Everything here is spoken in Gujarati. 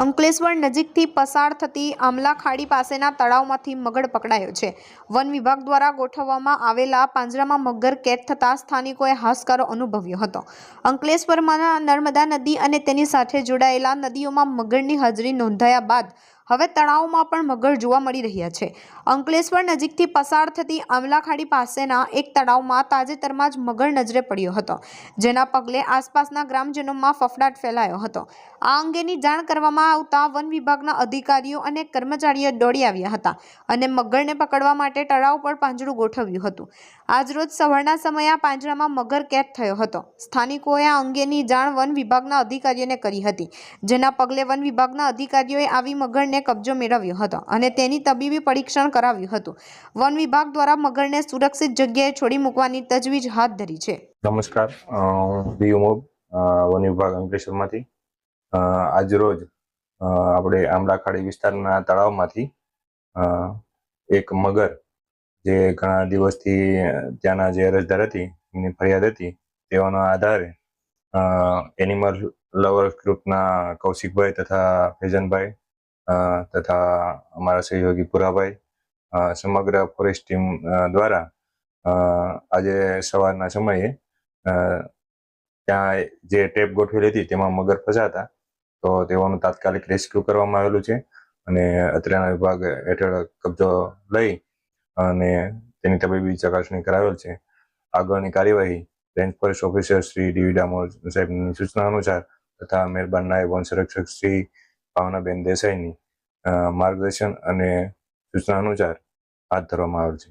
અંકલેશ્વર નજીકથી પસાર થતી આમલા ખાડી પાસેના તળાવમાંથી મગર પકડાયો છે. વન વિભાગ દ્વારા ગોઠવવામાં આવેલા પાંજરામાં મગર કેદ થતાં સ્થાનિકોએ હાશકારો અનુભવ્યો હતો. અંકલેશ્વરમાં નર્મદા નદી અને તેની સાથે જોડાયેલા નદીઓમાં મગરની હાજરી નોંધાયા બાદ હવે તળાવમાં પણ મગર જોવા મળી રહ્યા છે. અંકલેશ્વર નજીકથી પસાર થતી આમલાખાડી પાસેના એક તળાવમાં તાજેતરમાં જ મગર નજરે પડ્યો હતો, જેના પગલે આસપાસના ગ્રામજનોમાં ફફડાટ ફેલાયો હતો. આ અંગેની જાણ કરવામાં આવતા વન વિભાગના અધિકારીઓ અને કર્મચારીઓ દોડી આવ્યા હતા અને મગરને પકડવા માટે તળાવ પર પાંજરું ગોઠવ્યું હતું. આજરોજ સવારના સમયે આ પાંજરામાં મગર કેદ થયો હતો. સ્થાનિકોએ આ અંગેની જાણ વન વિભાગના અધિકારીઓને કરી હતી, જેના પગલે વન વિભાગના અધિકારીઓએ આવી મગરને કબજો મેળવ્યો હતો અને તેની તબીબી પરીક્ષણ કરાવ્યું હતું. વન વિભાગ દ્વારા મગરને સુરક્ષિત જગ્યાએ છોડી મૂકવાની તજવીજ હાથ ધરી છે. નમસ્કાર. વન વિભાગ અંકલેશ્વરમાંથી. આજરોજ આપણે આમલાખાડી વિસ્તારના તળાવમાંથી એક મગર જે ઘણા દિવસથી ત્યાંના જે અરજદાર હતી એની ફરિયાદ હતી તેઓના આધારે એનિમલ લવર ગ્રુપના કૌશિકભાઈ તથા ફૈઝનભાઈ અ, તથા અમારા સહયોગી પુરાભાઈ સમગ્ર ફોરેસ્ટ ટીમ દ્વારા આજે સવારના સમયે ત્યાં જે ટેપ ગોઠવેલી હતી તેમાં મગર ફસાતા તો તેઓનું તાત્કાલિક રેસ્ક્યુ કરવામાં આવેલું છે અને અત્રેના વિભાગ હેઠળ કબજો લઈ અને તેની તબીબી ચકાસણી કરાવેલ છે. આગળની કાર્યવાહી range forest officer Shri D V Damor સાહેબની સૂચના અનુસાર તથા મહેરબાન નાયબ વન સંરક્ષક શ્રી ભાવનાબેન દેસાઈની માર્ગદર્શન અને સૂચના અનુસાર હાથ ધરવામાં આવેલ છે.